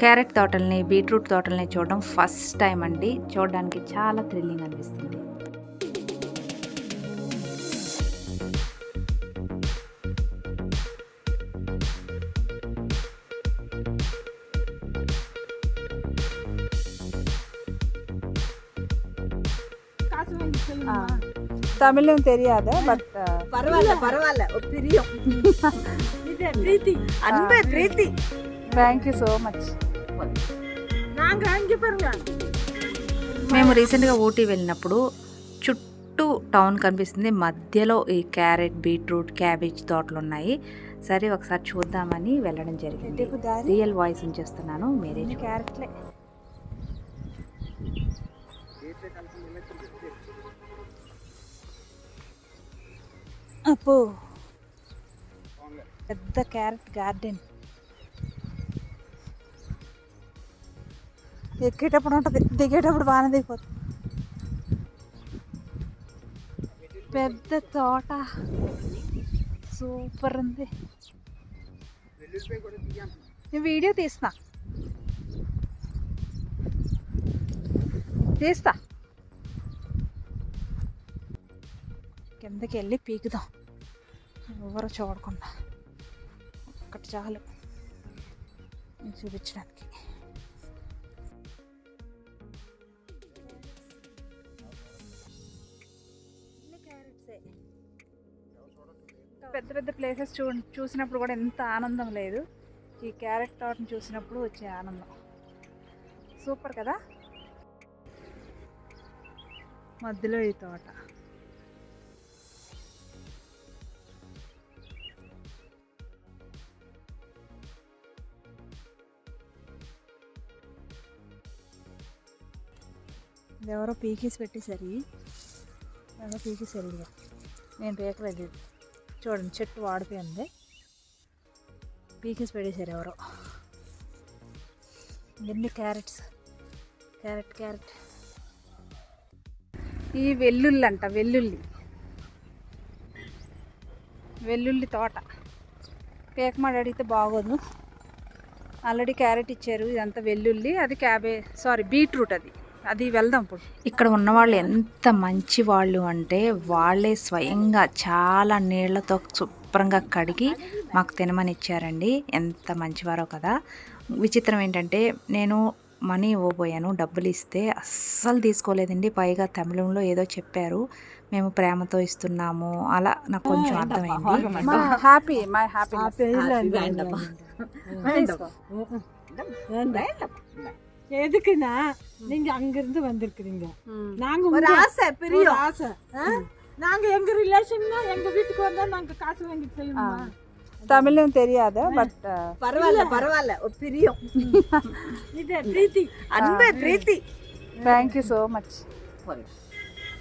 Carrot తోటల్ని beetroot తోటల్ని చూడడం ఫస్ట్ టైం అండి చూడడానికి చాలా థ్రిల్లింగ్ అనిపిస్తుంది காசு வாங்கி செய்யுமா தமிழும் தெரியாது பட் பரவாயில்ல பரவாயில்ல ஒரு பிரியம் இது பிரீத்தி அன்பு பிரீத்தி தேங்க்யூ ஸோ మచ్ நாங்க அங்க பாருங்க మేము రీసెంట్గా ఊటీ వెళ్ళినప్పుడు చుట్టూ టౌన్ కనిపిస్తుంది. మధ్యలో ఈ క్యారెట్ బీట్రూట్ క్యాబేజ్ తోటలు ఉన్నాయి సరే ఒకసారి చూద్దామని వెళ్ళడం జరిగింది. రియల్ వాయిస్ ఉంచేస్తున్నాను మీరే. క్యారెట్లే. అప్పు పెద్ద క్యారెట్ గార్డెన్. ఎక్కేటప్పుడు ఉంటుంది. దిగేటప్పుడు బాగానే దిగిపోతుంది. పెద్ద తోట. సూపర్ ఉంది. నేను వీడియో తీస్తా. తీస్తా. కిందకి వెళ్ళి పీకుదాం. ఎవరు చూడకుండా. ఒక్కటి చాలు. చూపించడానికి. పెద్ద పెద్ద ప్లేసెస్ చూ చూసినప్పుడు కూడా ఎంత ఆనందం లేదు. ఈ క్యారెట్ తోటని చూసినప్పుడు వచ్చే ఆనందం. సూపర్ కదా? మధ్యలో ఈ తోట. ఎవరో పీకేసి పెట్టేసరి ఎవరో పీకేసారు నేను పీకలేదు. చూడండి చెట్టు వాడిపోయింది పీకేసి పెట్టేశారు ఎవరో. ఎన్ని క్యారెట్స్? Carrot carrot. ఈ వెల్లుల్లి అంట వెల్లుల్లి. వెల్లుల్లి తోట. పేకమాడ అడిగితే బాగోదు. ఆల్రెడీ క్యారెట్ ఇచ్చారు ఇదంతా వెల్లుల్లి అది క్యాబే సారీ బీట్రూట్ అది. అది వెళ్దాం ఇప్పుడు ఇక్కడ ఉన్నవాళ్ళు ఎంత మంచి వాళ్ళు అంటే వాళ్ళే స్వయంగా చాలా నీళ్ళతో శుభ్రంగా కడిగి మాకు తినమని ఇచ్చారండి ఎంత మంచివారో కదా విచిత్రం ఏంటంటే నేను మనీ ఇవ్వబోయాను డబ్బులు ఇస్తే అస్సలు తీసుకోలేదండి పైగా తమిళంలో ఏదో చెప్పారు మేము ప్రేమతో ఇస్తున్నాము అలా నాకు కొంచెం అర్థమైంది హ్యాపీ హ్యాపీ நீங்க அங்கிருந்து வந்திருக்கிறீங்க. நாங்க ஒரு ஆசை பெரிய ஆசை. நாங்க எங்க ரிலேஷன்னா எங்க வீட்டுக்கு வந்தா நாங்க காசு வாங்கி செய்யணுமா தமிழும் தெரியாத பட் பரவாயில்ல பரவாயில்ல. ஒரு பிரியம். இது பிரீத்தி. அன்பு பிரீத்தி. தேங்க்யூ ஸோ மச்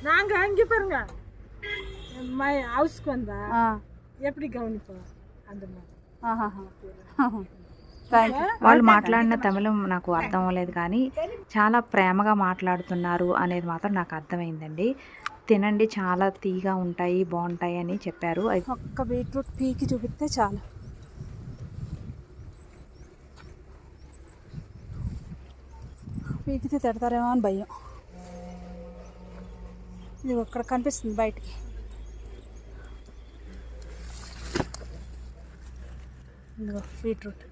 நாங்க அங்கே பாருங்க. மை ஹவுஸ்க்கு வந்தா எப்படி கவனிப்போம் அந்த மாதிரி. ஆஹா వాళ్ళు మాట్లాడిన తమిళం నాకు అర్థం అవ్వలేదు కానీ చాలా ప్రేమగా మాట్లాడుతున్నారు అనేది మాత్రం నాకు అర్థమైందండి. తినండి చాలా తీగా ఉంటాయి బాగుంటాయి అని చెప్పారు. అది ఒక్క బీట్రూట్ పీకి చూపిస్తే చాలు. పీకితే తిడతారేమో అని భయం. ఇది ఒక్కడ కనిపిస్తుంది బయటికి. ఇదిగో బీట్రూట్.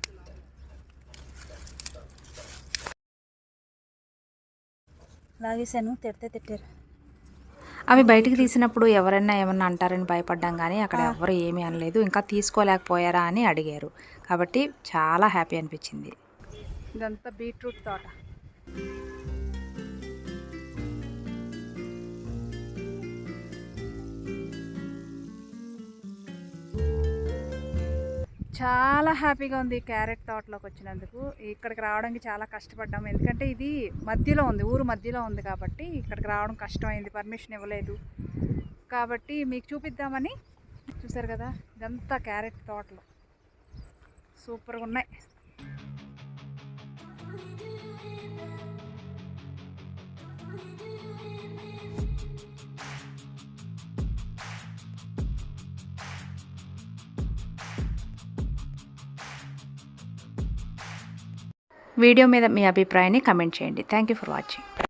లాగేశాను తిడితే తిట్టారు. అవి బయటికి తీసినప్పుడు ఎవరైనా ఏమన్నా అంటారని భయపడ్డాం కానీ అక్కడ ఎవరు ఏమీ అనలేదు. ఇంకా తీసుకోలేకపోయారా అని అడిగారు. కాబట్టి చాలా హ్యాపీ అనిపించింది. ఇదంతా బీట్రూట్ తోట. చాలా హ్యాపీగా ఉంది క్యారెట్ తోటలోకి వచ్చినందుకు. ఇక్కడికి రావడానికి చాలా కష్టపడ్డాము ఎందుకంటే ఇది మధ్యలో ఉంది ఊరు మధ్యలో ఉంది కాబట్టి ఇక్కడికి రావడం కష్టమైంది పర్మిషన్ ఇవ్వలేదు. కాబట్టి మీకు చూపిద్దామని చూసారు కదా ఇదంతా క్యారెట్ తోటలు. సూపర్గా ఉన్నాయి. వీడియో మీద మీ అభిప్రాయాన్ని కమెంట్ చేయండి. Thank you for watching